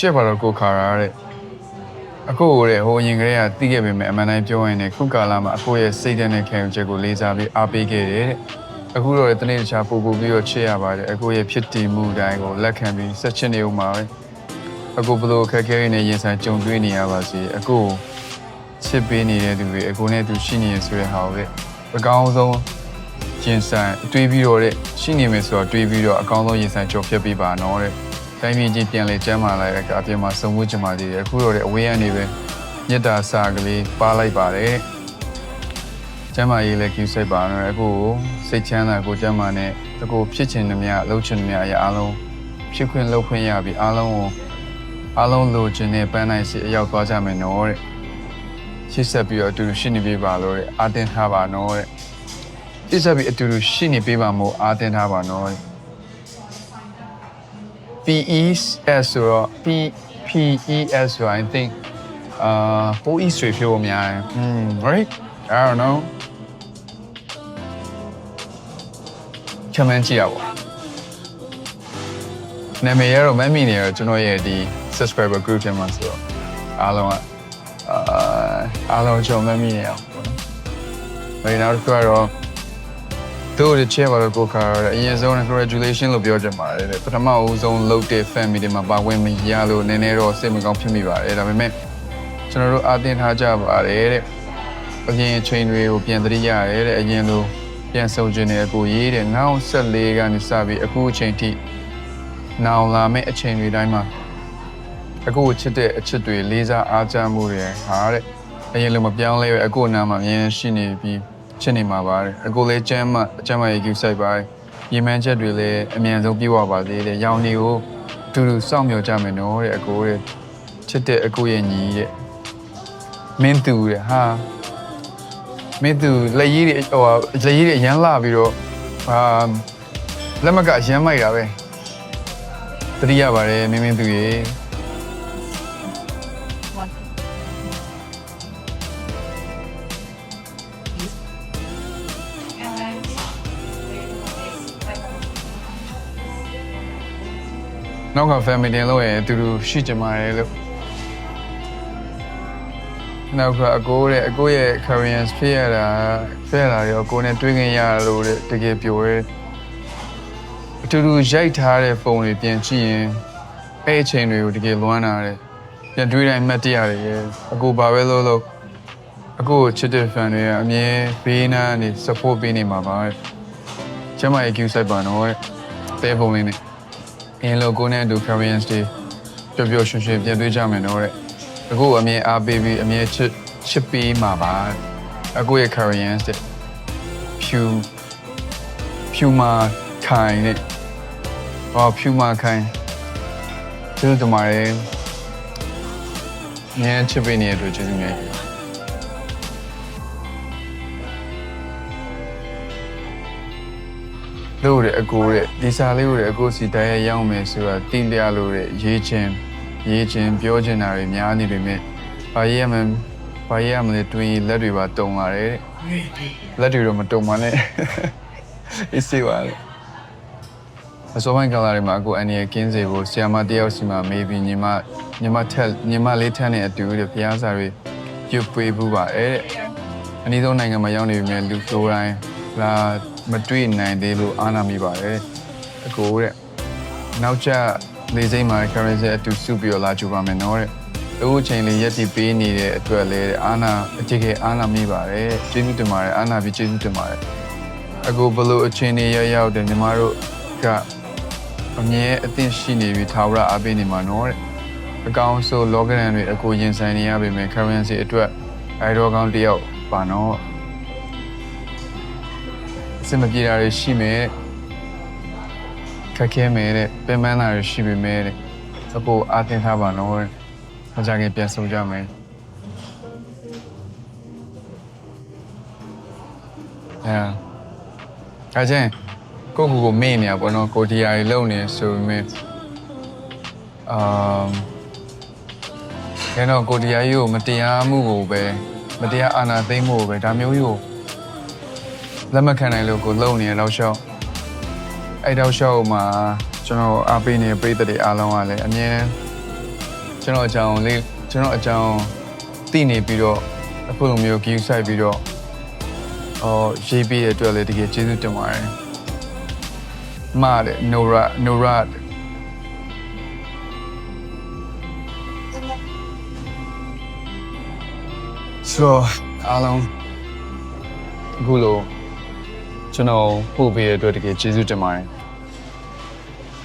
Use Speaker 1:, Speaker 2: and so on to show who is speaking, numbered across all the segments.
Speaker 1: ချစ်ပါတော့ကိုခါရတဲ့အခုတဲ့ဟိုအရင်ကတည်းကတီးခဲ့ပေမဲ့အမှန်တိုင်းပြောရင်လည်းခုကာလမှာအခုရဲ့စိတ်ဓာတ်နဲ့ခံယူချက်ကိုလေးစားပြီးအားပေးခဲ့တယ်တဲ့အခုတော့တနေ့တခြားပူပူပြီးတော့ချစ်ရပါတယ်အခုရဲ့ဖြစ်တည်မှုတိုင်းကိုလက်ခံပြီးဆက်ချစ်နေဦးမှာပဲအခုဘလို့ခက်ခဲရနေရင်ဆိုင်ကြုံတွေ့နေရပါစေအခုချစ်ပေးနေတဲ့သူတွေအခုနဲ့သူရှိနေရဆိုတဲ့ဟာကိုလေအကောင်းဆုံးရင်ဆိုင်တွေးပြီးတော့တဲ့ရှိနေမယ်ဆိုတော့တွေးပြီးတော့အကောင်းဆုံးရင်ဆိုင်ကြော်ဖြတ်ပေးပါနော်တဲ့ တိုင်းပြည်ကြီးပြန်လေကျမ်းမာလိုက်တဲ့ကအပြင်မှာစုံမှုချင်ပါသေးတယ်အခုတော့တဲ့အဝေးကနေပဲမြတ်တာစာကလေးပါလိုက်ပါတယ်ကျမ်းမာရေးလည်းကျူးစိတ်ပါတော့အခုစိတ်ချမ်းသာကိုကျမ်းမာနဲ့အခုဖြစ်ချင်သမျှလှုပ်ချင်သမျှအရာအလုံးဖြစ်ခွင့်လှုပ်ခွင့်ရပြီးအားလုံးကိုအားလုံးလိုချင်တဲ့ပန်းနိုင်စီအရောက်သွားကြမယ်နော်တဲ့ရှစ်ဆက်ပြီးတော့အတူတူရှိနေပြပါလို့တဲ့အာတင်ထားပါနော်တဲ့ရှစ်ဆက်ပြီးအတူတူရှိနေပြပါမို့အာတင်ထားပါနော်တဲ့ PES ဆိုတော့ P PES ဆိုတော့ I think အာပိုး E ဆွေဖြစ်ဖို့များတယ် Hmm right I don't know ချမ်းမန်းကြည့်ရပါနာမည်ရတော့မမိနေရတော့ကျွန်တော်ရဲ့ဒီ subscriber group ထဲမှာဆိုတော့အားလုံးကအာအားလုံးကျွန်တော်မမိနေအောင်ပေါ့နော်။ဒါနောက်တစ်ခုကတော့ တို့ရဲ့ချဲပါတော့ကိုခါရအရင်ဆုံး congratulation လို့ပြောချင်ပါတယ်တဲ့ပထမအဦးဆုံးလုပ်တဲ့ family တွေမှာပါဝင်မရလို့နည်းနည်းတော့စိတ်မကောင်းဖြစ်မိပါတယ်ဒါပေမဲ့ကျွန်တော်တို့အသင်ထားကြပါတယ်တဲ့အရင်အချိန်တွေကိုပြန်သတိရတယ်တဲ့အရင်လိုပြန်ဆုံကျင်တဲ့အကိုရေးတဲ့နောက်14ကနေစပြီးအခုအချိန်ထိနောင်လာမယ့်အချိန်တွေတိုင်းမှာအခုချစ်တဲ့အချစ်တွေလေးစားအားကြမှုတွေဟာတဲ့အရင်လိုမပြောင်းလဲပဲအခုနာမှာအရင်ရှိနေပြီး ချစ်နေမှာပါတယ်အခုလေးကျမ်းမအကျမ်းမရေးကူဆိုင်ပါတယ်ရေမှန်းချက်တွေလည်းအမြန်ဆုံးပြည့်ဝပါသေးတယ်ရောင်တွေကိုအတူတူစောင့်မျှော်ကြမယ်နော်တဲ့အကိုတဲ့ချစ်တဲ့အကိုရဲ့ညီတဲ့မင်းသူတဲ့ဟာမင်းသူလက်ရည်တွေဟိုလက်ရည်တွေအရန်လာပြီးတော့အာလက်မကအရန်မိုက်တာပဲတတိယပါတယ်မင်းမင်းသူရေ နောက်က family လို့ရင်အတူတူရှိကြမှာလေလို့နောက်ကအကိုတဲ့အကိုရဲ့ Korean ဖြစ်ရတာဖြစ်ရတာရောအကိုနဲ့တွေ့ခင်ရလို့တဲ့တကယ်ပြောရဲအတူတူရိုက်ထားတဲ့ပုံတွေပြန်ကြည့်ရင်အဲ့အချိန်တွေကိုတကယ်လွမ်းတာတဲ့ပြန်တွေ့တိုင်းမှတ်တရတယ်ရဲ့အကိုဘာပဲလို့လို့အကိုကိုချစ်တဲ့ fan တွေကအမြဲဘေးနားနေ support ပေးနေမှာပါတဲ့ကျမရဲ့ queue စိုက်ပါတော့တဲ့ပုံလေးနဲ့ အင်းလိုကိုနဲ့အတူ Koreans တွေပျော်ပျော်ရွှင်ရွှင်ပြန်တွေ့ကြမယ်နော်တဲ့အခုအမြဲအားပေးပြီးအမြဲချစ်ချစ်ပေးမှာပါအခုရဲ့ Koreans တဲ့ဖြူဖြူမာခိုင်နဲ့ဟောဖြူမာခိုင်ကျေးဇူးတင်ပါတယ်ညချစ်ပေးနေတဲ့အတွက်ကျေးဇူးများ လို့တဲ့အကိုတဲ့ဒီစာလေးကိုတဲ့အကိုစီတိုင်ရရောက်မယ်ဆိုတာတင်ပြလို့တဲ့ရေးချင်းရေးချင်းပြောချင်တာတွေများနေပေမဲ့ဘာရေးရမလဲဘာရေးရမလဲတွင်လက်တွေပါတုံလာတယ်တဲ့လက်တွေတော့မတုံပါနဲ့အေးစေပါလေအစောပိုင်းကလာတွေမှာအခုအန်ရီကင်းစေကိုဆီယမတယောက်စီမှာမေးပြီးညီမညီမထက်ညီမလေးထက်နဲ့အတူတဲ့ဖျားစာတွေပြုတ်ပွေးဘူးပါတဲ့အနည်းဆုံးနိုင်ငံမှာရောက်နေပြီမြဲလူကိုယ်တိုင်းလာမတွေ့နိုင်သေးလို့အားနာမိပါတယ်အကိုတဲ့နောက်ကျလေစိမ့်မှာ currency အတူစုပြီးတော့လာကြပါမယ်နော်တဲ့အခုအချိန်လေးရက်တီပေးနေတဲ့အတွက်လည်းအားနာအကြည့်ကအားနာမိပါတယ်ကျေးဇူးတင်ပါတယ်အားနာပြီးကျေးဇူးတင်ပါတယ်အခုဘလို့အချိန်လေးရောက်ရောက်တယ်ညီမတို့ကအမြဲအသင့်ရှိနေပြီးထာဝရအားပေးနေမှာနော်တဲ့အကောင်ဆိုလောကရန်တွေအကိုရင်ဆိုင်နေရပေမဲ့ currency အတွက်အဲတော့ကောင်းတယောက်ပါနော် အစမပြေတာတွေရှိမယ်ခက်ခဲမယ်တဲ့ပင်ပန်းတာတွေရှိပေမဲ့တဲ့အကိုအားသင်ထားပါနော်တဲ့ခကြခင်ပြန်ဆုံကြမယ်အဲအဲချင်းကိုကူကိုမေ့နေရပါတော့ကိုဒီယာရီလုံနေဆိုပေမဲ့အာကျွန်တော်ကိုဒီယာကြီးကိုမတရားမှုကိုပဲမတရားအာဏာသိမ်းမှုကိုပဲဒါမျိုးကြီးကို လက်မခံနိုင်လို့ကိုလုံနေရတော့ရှောက်အဲ့တော့ရှောက်မှာကျွန်တော်အားပေးနေတဲ့ပြည်သက်တွေအားလုံးကလည်းအမြဲကျွန်တော်အကြောင်းလေးကျွန်တော်အကြောင်းသိနေပြီးတော့အခုလိုမျိုး view site ပြီးတော့အော်ရေးပေးတဲ့အတွက်လည်းတကယ်ကျေးဇူးတင်ပါတယ်။မာတဲ့ Nora Nora ဆိုတော့အားလုံးအခုလို ကျွန်တော်ပို့ပေးတဲ့အတွက်တကယ်ကျေးဇူးတင်ပါတယ်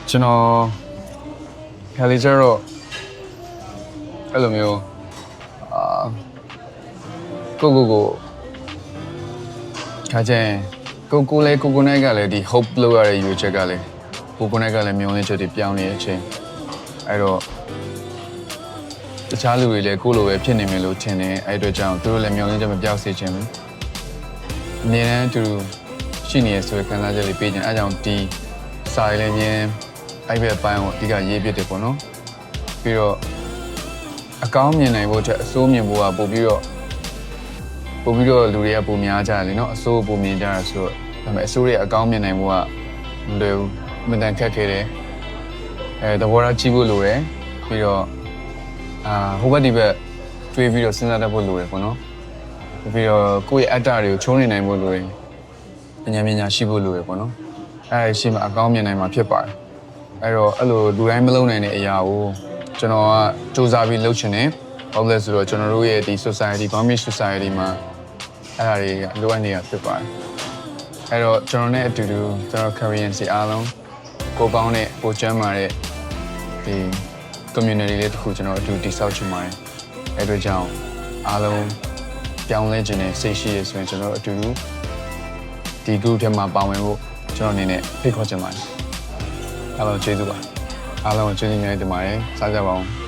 Speaker 1: ကျွန်တော်ခါလေးကျတော့အဲ့လိုမျိုးအာကိုကိုကိုခါကျရင်ကိုကိုလည်းကိုကိုနိုင်ကလည်းဒီ hope လောက်ရတဲ့ယူချက်ကလည်းကိုကိုနိုင်ကလည်းမျောလင်းချက်တွေပြောင်းနေတဲ့အချိန်အဲ့တော့တခြားလူတွေလည်းကိုယ့်လိုပဲဖြစ်နေမယ်လို့ထင်တယ်အဲ့အအတွက်ကြောင့်သူတို့လည်းမျောလင်းချက်မပြောက်စေချင်ဘူးအမြဲတမ်းသူတို့ ရှိနေရဆိုတဲ့ခံစားချက်လေးပေးခြင်းအဲကြောင့်ဒီစာရေးလည်းမြင်အဲ့ဘက်ပိုင်းကိုအဓိကရေးပြတယ်ပေါ့နော်ပြီးတော့အကောင်းမြင်နိုင်ဖို့အတွက်အဆိုးမြင်ဖို့ကပို့ပြီးတော့ပို့ပြီးတော့လူတွေကပုံများကြတယ်လေနော်အဆိုးပုံမြင်ကြတာဆိုတော့ဒါပေမဲ့အဆိုးတွေအကောင်းမြင်နိုင်ဖို့ကမလွယ်ဘူးအမှန်တန်ခက်ခဲတယ်အဲသဘောထားကြည့်ဖို့လိုတယ်ပြီးတော့အာဟိုဘက်ဒီဘက်တွေးပြီးတော့စဉ်းစားတတ်ဖို့လိုတယ်ပေါ့နော်ပြီးတော့ကိုယ့်ရဲ့အတ္တတွေကိုချုံးနေနိုင်ဖို့လိုတယ် ပညာပညာရှိဖို့လိုတယ်ပေါ့နော်အဲဒါရှိမှအကောင်းမြင်နိုင်မှာဖြစ်ပါတယ်အဲ့တော့အဲ့လိုလူတိုင်းမလုံးနိုင်တဲ့အရာကိုကျွန်တော်ကစူးစမ်းပြီးလုပ်ချင်တယ်ဘာလို့လဲဆိုတော့ကျွန်တော်တို့ရဲ့ဒီ society Burmese society မှာအဲ့ဒါတွေကလိုအပ်နေတာဖြစ်ပါတယ်အဲ့တော့ကျွန်တော်နဲ့အတူတူကျွန်တော် Korean စီအားလုံးကိုကောင်းတဲ့ကိုကျမ်းမာတဲ့ဒီ community လေးတစ်ခုကျွန်တော်အတူတည်ဆောက်ချင်ပါတယ်။အဲ့အတွက်ကြောင့်အားလုံးပြောင်းလဲခြင်းနဲ့စိတ်ရှိရဆိုရင်ကျွန်တော်တို့အတူတူ ဒီ group ထဲမှာပါဝင်ဖို့ကျွန်တော်အနေနဲ့ဖိတ်ခေါ်ချင်ပါတယ်။အားလုံးကျေးဇူးပါ။အားလုံးကိုကျေးဇူးများတင်ပါတယ်။စားကြပါဦး။